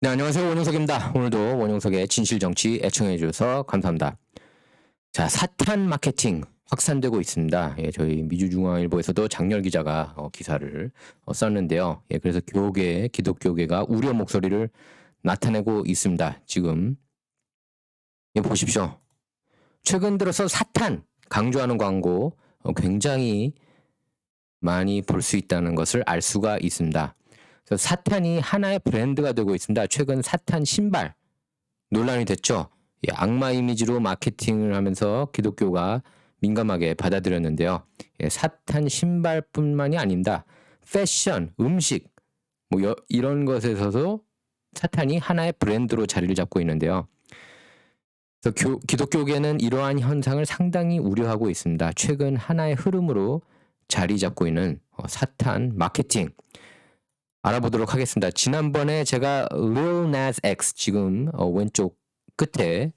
네, 안녕하세요. 원용석입니다. 오늘도 원용석의 진실정치 애청해 주셔서 감사합니다. 자, 사탄 마케팅 확산되고 있습니다. 예, 저희 미주중앙일보에서도 장렬 기자가 어, 기사를 어, 썼는데요. 예, 그래서 교계, 기독교계가 우려 목소리를 나타내고 있습니다. 지금 예, 보십시오. 최근 들어서 사탄 강조하는 광고 어, 굉장히 많이 볼 수 있다는 것을 알 수가 있습니다. 그래서 사탄이 하나의 브랜드가 되고 있습니다. 최근 사탄 신발 논란이 됐죠. 예, 악마 이미지로 마케팅을 하면서 기독교가 민감하게 받아들였는데요. 예, 사탄 신발뿐만이 아닙니다. 패션, 음식 뭐 여, 이런 것에서도 사탄이 하나의 브랜드로 자리를 잡고 있는데요. 그래서 교, 기독교계는 이러한 현상을 상당히 우려하고 있습니다. 최근 하나의 흐름으로 자리 잡고 있는 어, 사탄 마케팅 알아보도록 하겠습니다. 지난번에 제가 Lil Nas X 지금 어, 왼쪽 끝에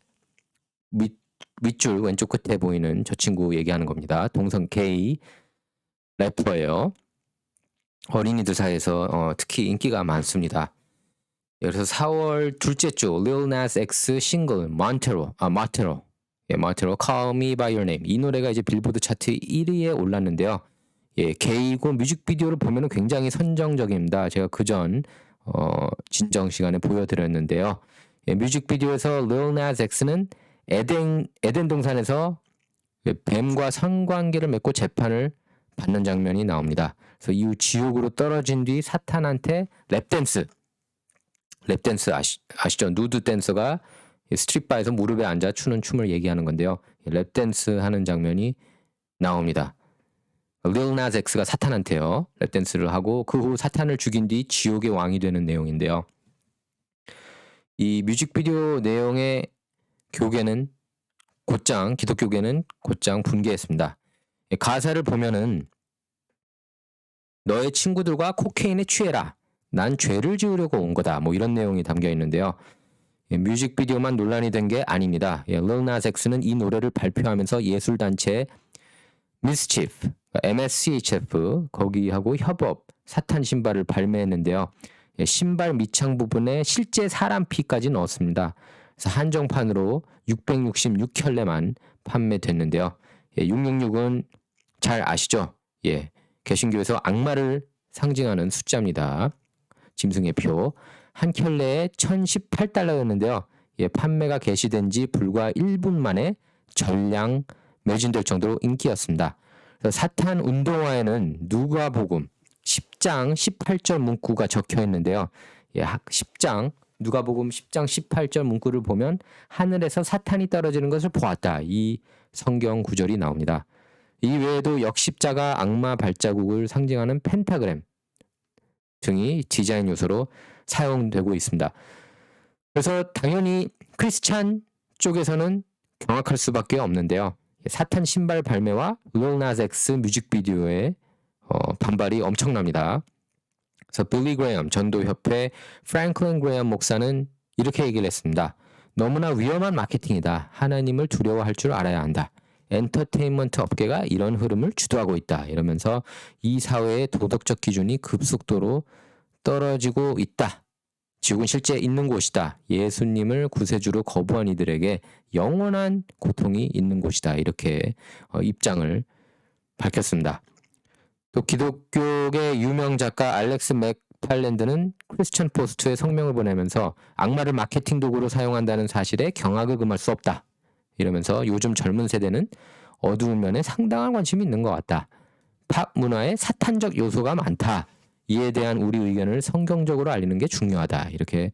밑 윗줄 왼쪽 끝에 보이는 저 친구 얘기하는 겁니다. 동성 게이 래퍼예요. 어린이들 사이에서 어, 특히 인기가 많습니다. 그래서 4월 둘째 주 Lil Nas X 싱글 Montero 아 Montero 예, Montero Call Me By Your Name 이 노래가 이제 빌보드 차트 1위에 올랐는데요. 예, 게이고 뮤직비디오를 보면 굉장히 선정적입니다. 제가 그전 어, 진정 시간에 보여드렸는데요. 예, 뮤직비디오에서 Lil Nas X는 에덴 에덴 동산에서 예, 뱀과 성관계를 맺고 재판을 받는 장면이 나옵니다. 그래서 이후 지옥으로 떨어진 뒤 사탄한테 랩댄스 랩댄스 아시, 아시죠? 누드 댄서가 스트릿바에서 무릎에 앉아 추는 춤을 얘기하는 건데요. 랩댄스 하는 장면이 나옵니다. 릴 나즈 엑스가 사탄한테요. 랩댄스를 하고 그 후 사탄을 죽인 뒤 지옥의 왕이 되는 내용인데요. 이 뮤직비디오 내용의 교계는 곧장 기독교계는 곧장 분개했습니다. 가사를 보면은 너의 친구들과 코케인에 취해라. 난 죄를 지으려고 온 거다. 뭐 이런 내용이 담겨 있는데요. 예, 뮤직비디오만 논란이 된 게 아닙니다. 예, 릴 나즈 엑스는 이 노래를 발표하면서 예술단체 미스치프, MSCHF 거기하고 협업 사탄 신발을 발매했는데요. 예, 신발 밑창 부분에 실제 사람 피까지 넣었습니다. 그래서 한정판으로 666켤레만 판매됐는데요. 예, 666은 잘 아시죠? 예, 개신교에서 악마를 상징하는 숫자입니다. 짐승의 표. 한 켤레에 1018달러였는데요. 예, 판매가 개시된 지 불과 1분 만에 전량 매진될 정도로 인기였습니다. 사탄 운동화에는 누가복음 10장 18절 문구가 적혀 있는데요. 예, 10장 누가복음 10장 18절 문구를 보면 하늘에서 사탄이 떨어지는 것을 보았다. 이 성경 구절이 나옵니다. 이 외에도 역십자가 악마 발자국을 상징하는 펜타그램 등이 디자인 요소로 사용되고 있습니다. 그래서 당연히 크리스찬 쪽에서는 경악할 수밖에 없는데요. 사탄 신발 발매와 릴나잭스 뮤직비디오의 어, 반발이 엄청납니다. 그래서 빌리 그레엄 전도협회 프랭클린 그레엄 목사는 이렇게 얘기를 했습니다. 너무나 위험한 마케팅이다. 하나님을 두려워할 줄 알아야 한다. 엔터테인먼트 업계가 이런 흐름을 주도하고 있다. 이러면서 이 사회의 도덕적 기준이 급속도로 떨어지고 있다. 지옥은 실제 있는 곳이다. 예수님을 구세주로 거부한 이들에게 영원한 고통이 있는 곳이다. 이렇게 어, 입장을 밝혔습니다. 또 기독교계 유명 작가 알렉스 맥팔랜드는 크리스천 포스트에 성명을 보내면서 악마를 마케팅 도구로 사용한다는 사실에 경악을 금할 수 없다. 이러면서 요즘 젊은 세대는 어두운 면에 상당한 관심이 있는 것 같다. 팝 문화에 사탄적 요소가 많다. 이에 대한 우리 의견을 성경적으로 알리는 게 중요하다. 이렇게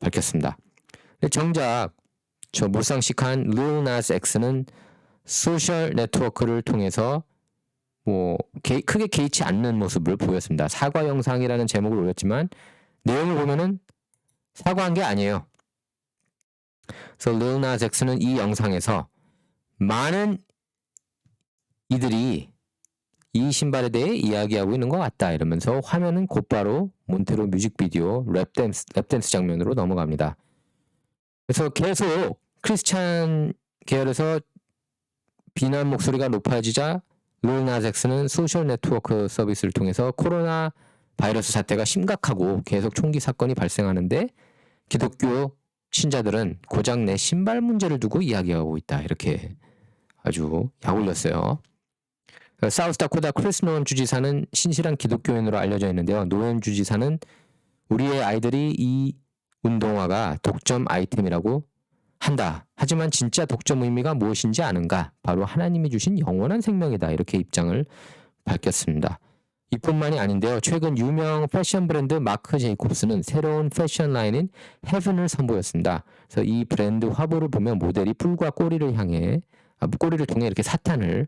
밝혔습니다. 정작 저 몰상식한 루나스 X는 소셜 네트워크를 통해서 뭐 개, 크게 개의치 않는 모습을 보였습니다. 사과 영상이라는 제목을 올렸지만 내용을 보면은 사과한 게 아니에요. 그래서 루나 잭슨은 이 영상에서 많은 이들이 이 신발에 대해 이야기하고 있는 것 같다 이러면서 화면은 곧바로 몬테로 뮤직비디오 랩댄스, 랩댄스 장면으로 넘어갑니다. 그래서 계속 크리스찬 계열에서 비난 목소리가 높아지자 롤나잭스는 소셜 네트워크 서비스를 통해서 코로나 바이러스 사태가 심각하고 계속 총기 사건이 발생하는데 기독교 신자들은 고작 내 신발 문제를 두고 이야기하고 있다. 이렇게 아주 약 올렸어요. 사우스다코다 크리스 노원 주지사는 신실한 기독교인으로 알려져 있는데요. 노원 주지사는 우리의 아이들이 이 운동화가 독점 아이템이라고 한다. 하지만 진짜 독점 의미가 무엇인지 아는가? 바로 하나님이 주신 영원한 생명이다. 이렇게 입장을 밝혔습니다. 이뿐만이 아닌데요. 최근 유명 패션 브랜드 마크 제이콥스는 새로운 패션 라인인 헤븐을 선보였습니다. 그래서 이 브랜드 화보를 보면 모델이 뿔과 꼬리를 향해 아, 꼬리를 통해 이렇게 사탄을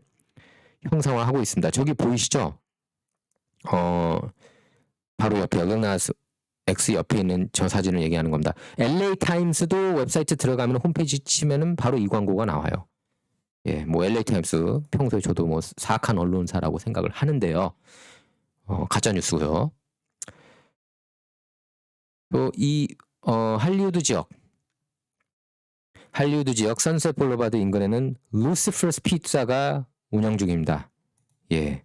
형상화하고 있습니다. 저기 보이시죠? 어 바로 옆에 르나스 X 옆에 있는 저 사진을 얘기하는 겁니다. LA 타임스도 웹사이트 들어가면 홈페이지 치면은 바로 이 광고가 나와요. 예, 뭐 LA 타임스 평소에 저도 뭐 사악한 언론사라고 생각을 하는데요. 어, 가짜 뉴스고요. 또이 어, 할리우드 지역 할리우드 지역 선셋 볼로바드 인근에는 루시퍼스 피자가 운영 중입니다. 예.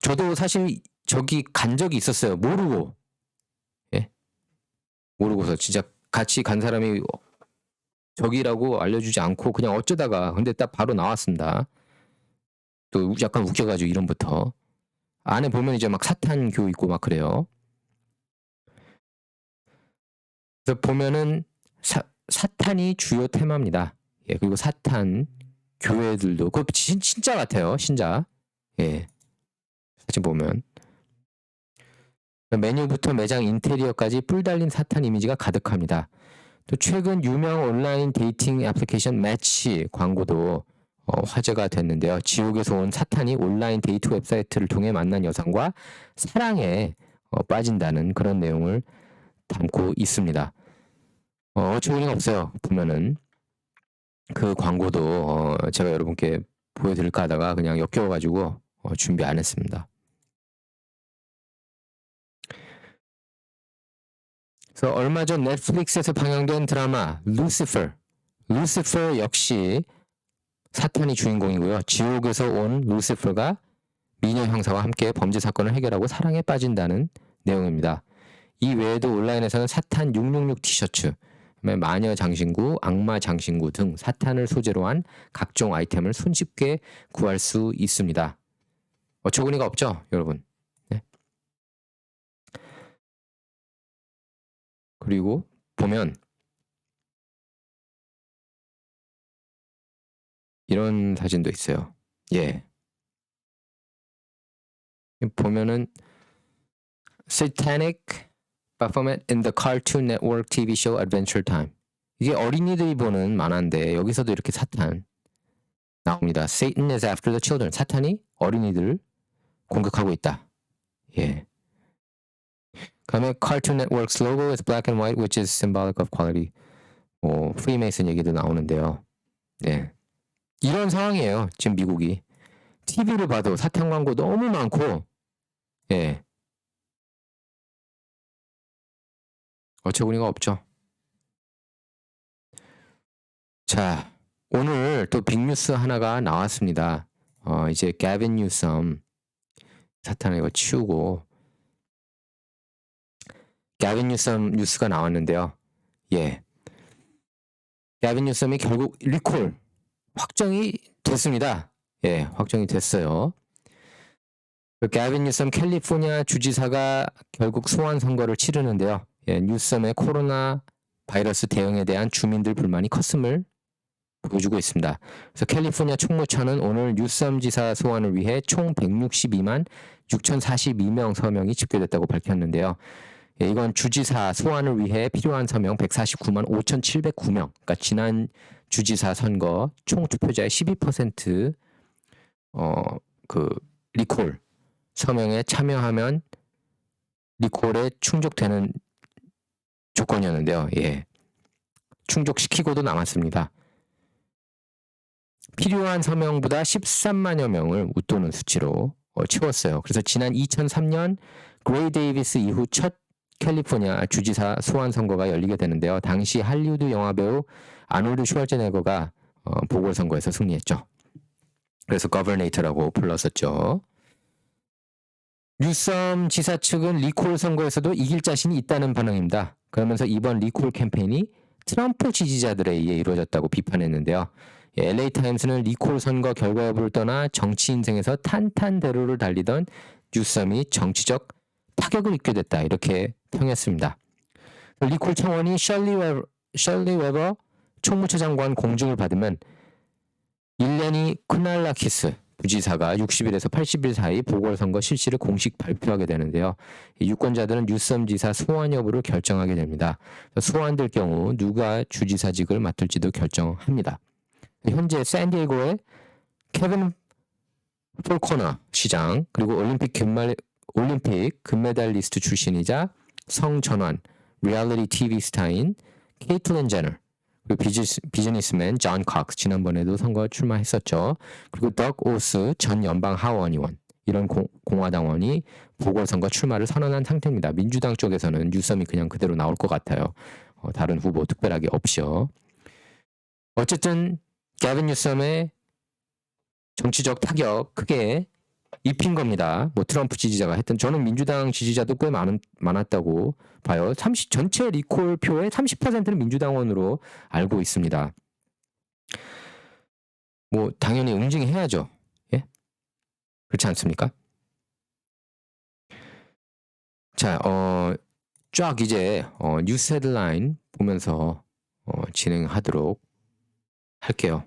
저도 사실 저기 간 적이 있었어요. 모르고. 예. 모르고서 진짜 같이 간 사람이 저기라고 알려주지 않고 그냥 어쩌다가 근데 딱 바로 나왔습니다. 또 약간 웃겨가지고 이름부터 안에 보면 이제 막 사탄 교 있고 막 그래요. 그래서 보면은 사, 사탄이 주요 테마입니다. 예, 그리고 사탄 교회들도 그 진, 진짜 같아요. 신자. 예. 사진 보면 메뉴부터 매장 인테리어까지 뿔 달린 사탄 이미지가 가득합니다. 또 최근 유명 온라인 데이팅 애플리케이션 매치 광고도 어, 화제가 됐는데요. 지옥에서 온 사탄이 온라인 데이트 웹사이트를 통해 만난 여성과 사랑에 어, 빠진다는 그런 내용을 담고 있습니다. 어, 어처구니가 없어요. 보면은 그 광고도 어, 제가 여러분께 보여드릴까 하다가 그냥 역겨워가지고 어, 준비 안 했습니다. 그래서 얼마 전 넷플릭스에서 방영된 드라마 루시퍼, 루시퍼 역시 사탄이 주인공이고요. 지옥에서 온 루시퍼가 미녀 형사와 함께 범죄 사건을 해결하고 사랑에 빠진다는 내용입니다. 이 외에도 온라인에서는 사탄 666 티셔츠, 마녀 장신구, 악마 장신구 등 사탄을 소재로 한 각종 아이템을 손쉽게 구할 수 있습니다. 어처구니가 없죠, 여러분. 네. 그리고 보면 이런 사진도 있어요. 예. 보면은 Satanic performance in the Cartoon Network TV show Adventure Time. 이게 어린이들이 보는 만화인데 여기서도 이렇게 사탄 나옵니다. Satan is after the children. 사탄이 어린이들을 공격하고 있다. 예. 그다음에 Cartoon Network's logo is black and white, which is symbolic of quality. 뭐 프리메이슨 얘기도 나오는데요. 예. 이런 상황이에요. 지금 미국이. TV를 봐도 사탕 광고 너무 많고, 예. 어처구니가 없죠. 자, 오늘 또 빅뉴스 하나가 나왔습니다. 어, 이제 가빈 뉴섬 사탄을 이거 치우고 가빈 뉴섬 뉴스가 나왔는데요. 예. 가빈 뉴섬이 결국 리콜 확정이 됐습니다. 예, 확정이 됐어요. 그 가빈 뉴섬 캘리포니아 주지사가 결국 소환 선거를 치르는데요. 예, 뉴섬의 코로나 바이러스 대응에 대한 주민들 불만이 컸음을 보여주고 있습니다. 그래서 캘리포니아 총무처는 오늘 뉴섬 지사 소환을 위해 총 162만 6,042명 서명이 집계됐다고 밝혔는데요. 예, 이건 주지사 소환을 위해 필요한 서명 149만 5,709명. 그러니까 지난 주지사 선거 총 투표자의 12% 어, 그 리콜 서명에 참여하면 리콜에 충족되는 조건이었는데요. 예. 충족시키고도 남았습니다. 필요한 서명보다 13만여 명을 웃도는 수치로 어, 채웠어요. 그래서 지난 2003년 그레이 데이비스 이후 첫 캘리포니아 주지사 소환 선거가 열리게 되는데요. 당시 할리우드 영화 배우 아놀드 슈왈제네거가 어, 보궐선거에서 승리했죠. 그래서 거버네이터라고 불렀었죠. 뉴섬 지사 측은 리콜 선거에서도 이길 자신이 있다는 반응입니다. 그러면서 이번 리콜 캠페인이 트럼프 지지자들에 의해 이루어졌다고 비판했는데요. 예, LA 타임스는 리콜 선거 결과 여부를 떠나 정치 인생에서 탄탄대로를 달리던 뉴섬이 정치적 타격을 입게 됐다 이렇게 평했습니다. 리콜 청원이 셜리 웨버, 셜리 웨버 총무처장관 공증을 받으면 1년이 쿠날라 키스 부지사가 60일에서 80일 사이 보궐선거 실시를 공식 발표하게 되는데요. 유권자들은 뉴섬 지사 소환 여부를 결정하게 됩니다. 소환될 경우 누가 주지사직을 맡을지도 결정합니다. 현재 샌디에고의 케빈 폴코너 시장 그리고 올림픽 금말 올림픽 금메달리스트 출신이자 성전환 리얼리티 TV 스타인 케이틀린 제너 그리고 비즈니스, 비즈니스맨 존 칵스 지난번에도 선거 출마했었죠. 그리고 덕 오스 전 연방 하원의원 이런 공, 공화당원이 보궐선거 출마를 선언한 상태입니다. 민주당 쪽에서는 뉴섬이 그냥 그대로 나올 것 같아요. 어, 다른 후보 특별하게 없이요. 어쨌든 게빈 뉴섬의 정치적 타격 크게 입힌 겁니다. 뭐 트럼프 지지자가 했던 저는 민주당 지지자도 꽤 많은, 많았다고 봐요. 30 전체 리콜 표의 30%는 민주당원으로 알고 있습니다. 뭐 당연히 응징해야죠. 예? 그렇지 않습니까? 자, 어, 쫙 이제 어, 뉴스 헤드라인 보면서 어, 진행하도록 할게요.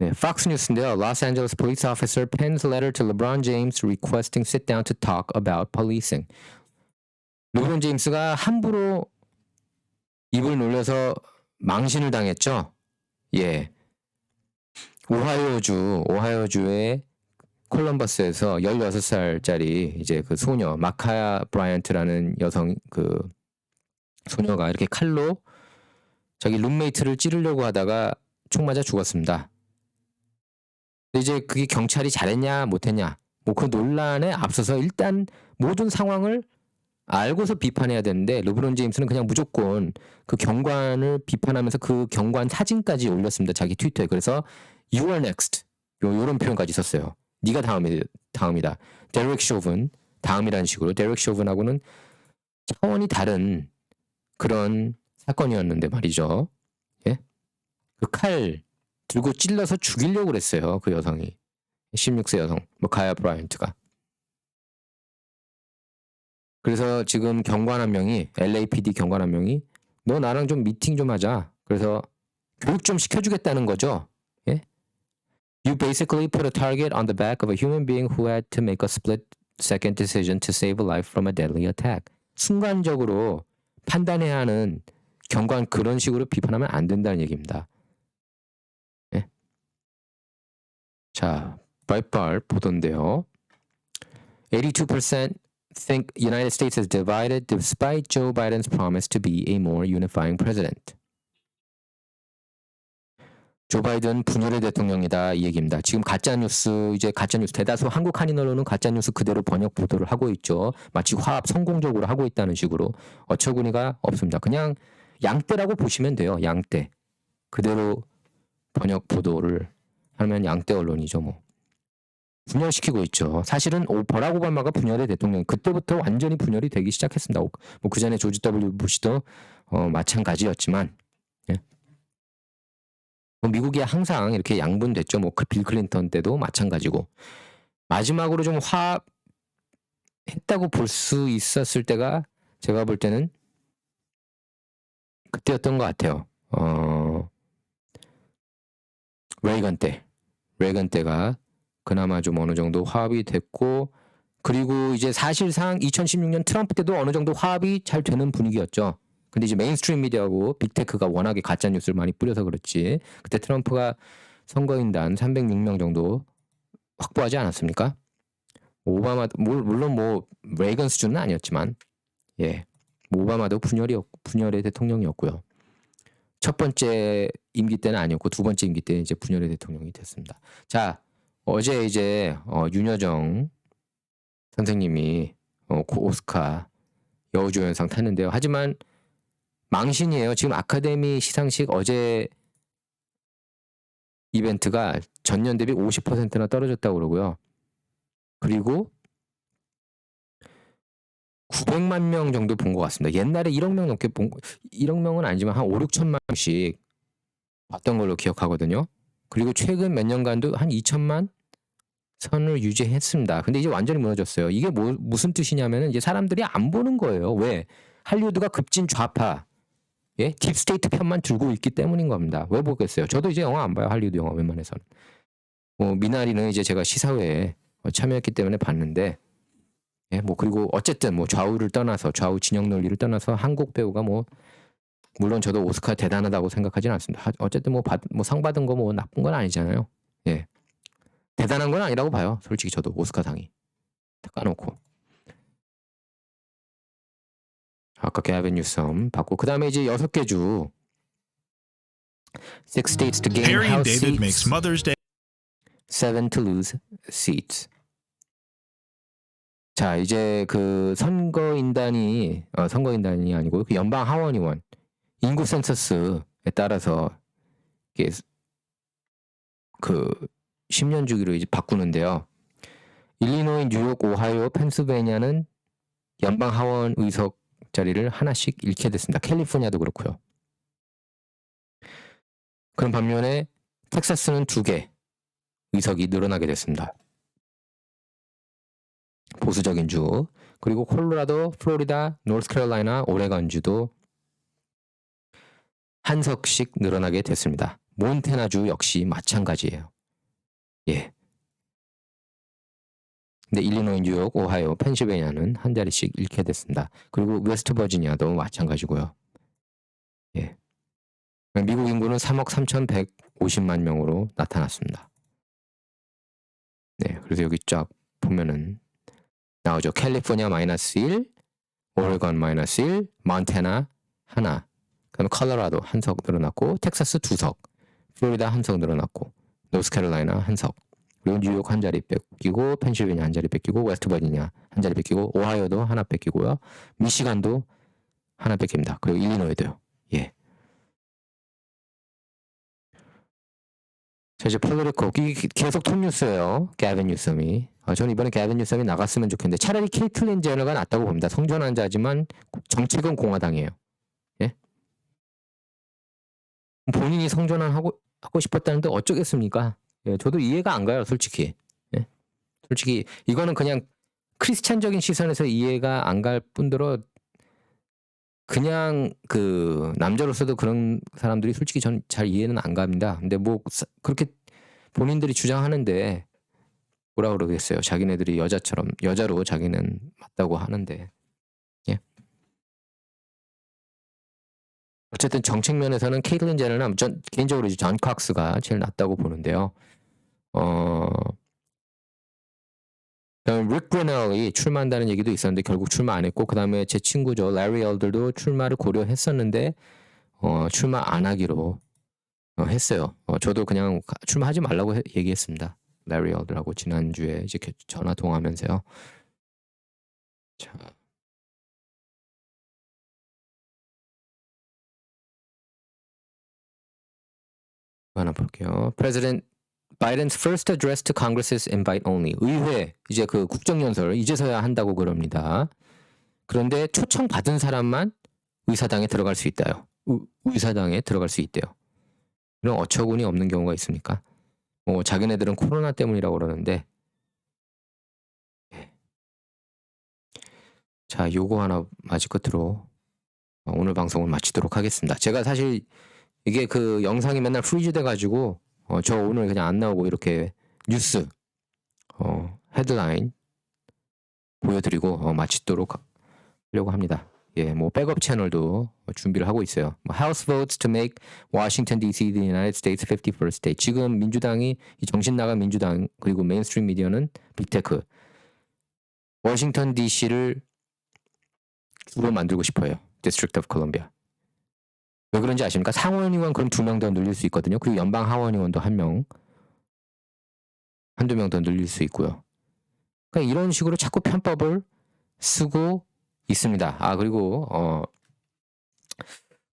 네, News인데요. Los Angeles police officer pens letter to LeBron James requesting sit down to talk about policing. 르브론 제임스가 함부로 입을 놀려서 망신을 당했죠. 예. 오하이오주, 오하이오주의 콜럼버스에서 16살짜리 이제 그 소녀 마카야 브라이언트라는 여성 그 소녀가 이렇게 칼로 자기 룸메이트를 찌르려고 하다가 총 맞아 죽었습니다. 이제 그게 경찰이 잘했냐 못했냐 뭐 그 논란에 앞서서 일단 모든 상황을 알고서 비판해야 되는데 르브론 제임스는 그냥 무조건 그 경관을 비판하면서 그 경관 사진까지 올렸습니다 자기 트위터에. 그래서 you are next. 요 요런 표현까지 썼어요 네가 다음이 다음이다. 데렉 쇼븐 다음이라는 식으로. 데렉 쇼븐하고는 차원이 다른 그런 사건이었는데 말이죠. 예그칼 들고 찔러서 죽이려고 그랬어요. 그 여성이. 16세 여성. 뭐 가야 브라이언트가. 그래서 지금 경관 한 명이 LAPD 경관 한 명이 너 나랑 좀 미팅 좀 하자. 그래서 교육 좀 시켜주겠다는 거죠. 예? You basically put a target on the back of a human being who had to make a split second decision to save a life from a deadly attack. 순간적으로 판단해야 하는 경관 그런 식으로 비판하면 안 된다는 얘기입니다. 자, 발발 보던데요. 82% think United States is divided despite Joe Biden's promise to be a more unifying president. 조 바이든 분열의 대통령이다 이 얘기입니다. 지금 가짜 뉴스 이제 가짜 뉴스 대다수 한국 한인 언론은 가짜 뉴스 그대로 번역 보도를 하고 있죠. 마치 화합 성공적으로 하고 있다는 식으로 어처구니가 없습니다. 그냥 양떼라고 보시면 돼요. 양떼 그대로 번역 보도를 하면 양대 언론이죠 뭐. 분열시키고 있죠. 사실은 버락 오바마가 분열의 대통령 그때부터 완전히 분열이 되기 시작했습니다. 뭐 그 전에 조지 W 부시도 어, 마찬가지였지만 예. 뭐 미국이 항상 이렇게 양분됐죠. 뭐빌 그 클린턴 때도 마찬가지고 마지막으로 좀 화했다고 볼 수 있었을 때가 제가 볼 때는 그때였던 것 같아요. 어, 레이건 때. 레건 때가 그나마 좀 어느 정도 화합이 됐고 그리고 이제 사실상 2016년 트럼프 때도 어느 정도 화합이 잘 되는 분위기였죠. 근데 이제 메인스트림 미디어하고 빅테크가 워낙에 가짜 뉴스를 많이 뿌려서 그렇지. 그때 트럼프가 선거인단 306명 정도 확보하지 않았습니까? 오바마 물론 뭐 레이건 수준은 아니었지만 예. 오바마도 분열이었 분열의 대통령이었고요. 첫 번째 임기 때는 아니었고 두 번째 임기 때 이제 분열의 대통령이 됐습니다. 자 어제 이제 어, 윤여정 선생님이 어, 오스카 여우조연상 탔는데요. 하지만 망신이에요. 지금 아카데미 시상식 어제 이벤트가 전년 대비 50%나 떨어졌다고 그러고요. 그리고 900만 명 정도 본 것 같습니다. 옛날에 1억 명 넘게 본 1억 명은 아니지만 한 5, 6천만 명씩 봤던 걸로 기억하거든요. 그리고 최근 몇 년간도 한 2천만 선을 유지했습니다. 근데 이제 완전히 무너졌어요. 이게 뭐, 무슨 뜻이냐면은 이제 사람들이 안 보는 거예요. 왜? 할리우드가 급진 좌파, 예? 딥스테이트 편만 들고 있기 때문인 겁니다. 왜 보겠어요? 저도 이제 영화 안 봐요. 할리우드 영화 웬만해서는. 뭐 미나리는 이제 제가 시사회에 참여했기 때문에 봤는데 예, 뭐 그리고 어쨌든 뭐 좌우를 떠나서 좌우 진영 논리를 떠나서 한국 배우가 뭐 물론 저도 오스카 대단하다고 생각하지는 않습니다. 하- 어쨌든 뭐, 받, 뭐 상 받은 거 뭐 나쁜 건 아니잖아요. 예. 대단한 건 아니라고 봐요. 솔직히 저도 오스카상이 다 까놓고. 아까 게빈 뉴섬 받고 그 다음에 이제 여섯 개 주. Six states to gain Harry House David makes seats, Mother's Day seven to lose seats. 자 이제 그 선거인단이 어, 선거인단이 아니고 그 연방 하원의원 인구 센서스에 따라서 이게 그 10년 주기로 이제 바꾸는데요. 일리노이, 뉴욕, 오하이오, 펜실베니아는 연방 하원 의석 자리를 하나씩 잃게 됐습니다. 캘리포니아도 그렇고요. 그런 반면에 텍사스는 두 개 의석이 늘어나게 됐습니다. 보수적인 주 그리고 콜로라도, 플로리다, 노스캐롤라이나, 오레건주도 한 석씩 늘어나게 됐습니다. 몬테나주 역시 마찬가지예요. 예. 근데 일리노이, 뉴욕, 오하이오, 펜실베니아는 한 자리씩 잃게 됐습니다. 그리고 웨스트 버지니아도 마찬가지고요. 예. 미국 인구는 3억 3,150만 명으로 나타났습니다. 네, 그래서 여기 쫙 보면은 나오죠. 캘리포니아 마이너스 1, 오레건 마이너스 1, 몬테나 하나, 그다음에 컬러라도 한 석 늘어났고 텍사스 두 석, 플로리다 한 석 늘어났고 노스캐롤라이나 한 석, 그리고 뉴욕 한 자리 뺏기고 펜실베니아 한 자리 뺏기고 웨스트 버지니아 한 자리 뺏기고 오하이오도 하나 뺏기고요. 미시간도 하나 뺏깁니다. 그리고 일리노이도요. 예. 자 이제 폴리리코 이 계속 톱 뉴스예요. 게빈 뉴섬이. 아, 저는 이번에 게빈 뉴섬이 나갔으면 좋겠는데 차라리 케이틀린 제너가 낫다고 봅니다. 성전환 자지만 정책은 공화당이에요. 예? 본인이 성전환 하고 싶었다는데 어쩌겠습니까? 예, 저도 이해가 안 가요, 솔직히. 예? 솔직히 이거는 그냥 크리스찬적인 시선에서 이해가 안 갈 뿐더러 그냥 그 남자로서도 그런 사람들이 솔직히 전잘 이해는 안 갑니다. 근데 뭐 사- 그렇게 본인들이 주장하는데 뭐라 그러겠어요. 자기네들이 여자처럼 여자로 자기는 맞다고 하는데 예. 어쨌든 정책 면에서는 케이틀린 제너나 전 개인적으로 이제 존 칵스가 제일 낫다고 보는데요. 어 그다음에 릭 브레널이 출마한다는 얘기도 있었는데 결국 출마 안 했고 그다음에 제 친구죠 레리 엘들도 출마를 고려했었는데 어, 출마 안 하기로 어, 했어요. 어, 저도 그냥 가- 출마하지 말라고 해- 얘기했습니다. 레리 엘들하고 지난주에 이제 개- 전화 통화하면서요. 자. 하나 볼게요. President Biden's first address to Congress's invite only. 의회 이제 그 국정연설 이제서야 한다고 그럽니다. 그런데 초청 받은 사람만 의사당에 들어갈 수 있다요. 의, 의사당에 들어갈 수 있대요. 이런 어처구니 없는 경우가 있습니까? 뭐 자기네들은 코로나 때문이라고 그러는데 예. 자, 요거 하나 마지 끝으로 어, 오늘 방송을 마치도록 하겠습니다. 제가 사실 이게 그 영상이 맨날 프리즈 돼가지고 어, 저 오늘 그냥 안 나오고 이렇게 뉴스 어, 헤드라인 보여드리고 어, 마치도록 하려고 합니다. 예, 뭐 백업 채널도 준비를 하고 있어요. 뭐 House votes to make Washington D.C. the United States 51st state. 지금 민주당이 이 정신 나간 민주당 그리고 메인스트림 미디어는 빅테크 워싱턴 D.C.를 주로 만들고 싶어요. District of Columbia. 왜 그런지 아십니까? 상원의원 그럼 두 명 더 늘릴 수 있거든요. 그리고 연방 하원의원도 한 명, 한두 명 더 늘릴 수 있고요. 그러니까 이런 식으로 자꾸 편법을 쓰고 있습니다. 아 그리고 어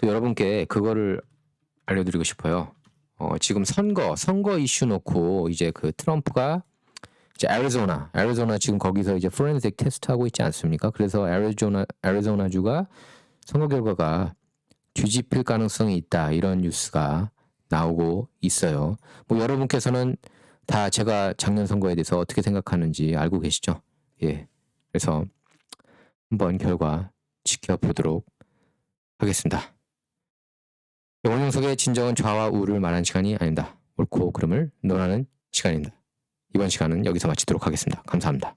또 여러분께 그거를 알려드리고 싶어요. 어, 지금 선거 선거 이슈 놓고 이제 그 트럼프가 이제 애리조나 애리조나 지금 거기서 이제 포렌식 테스트 하고 있지 않습니까? 그래서 애리조나 애리조나 주가 선거 결과가 뒤집힐 가능성이 있다 이런 뉴스가 나오고 있어요. 뭐 여러분께서는 다 제가 작년 선거에 대해서 어떻게 생각하는지 알고 계시죠? 예. 그래서 한번 결과 지켜보도록 하겠습니다. 원영석의 진정한 좌와 우를 말하는 시간이 아닙니다. 옳고 그름을 논하는 시간입니다. 이번 시간은 여기서 마치도록 하겠습니다. 감사합니다.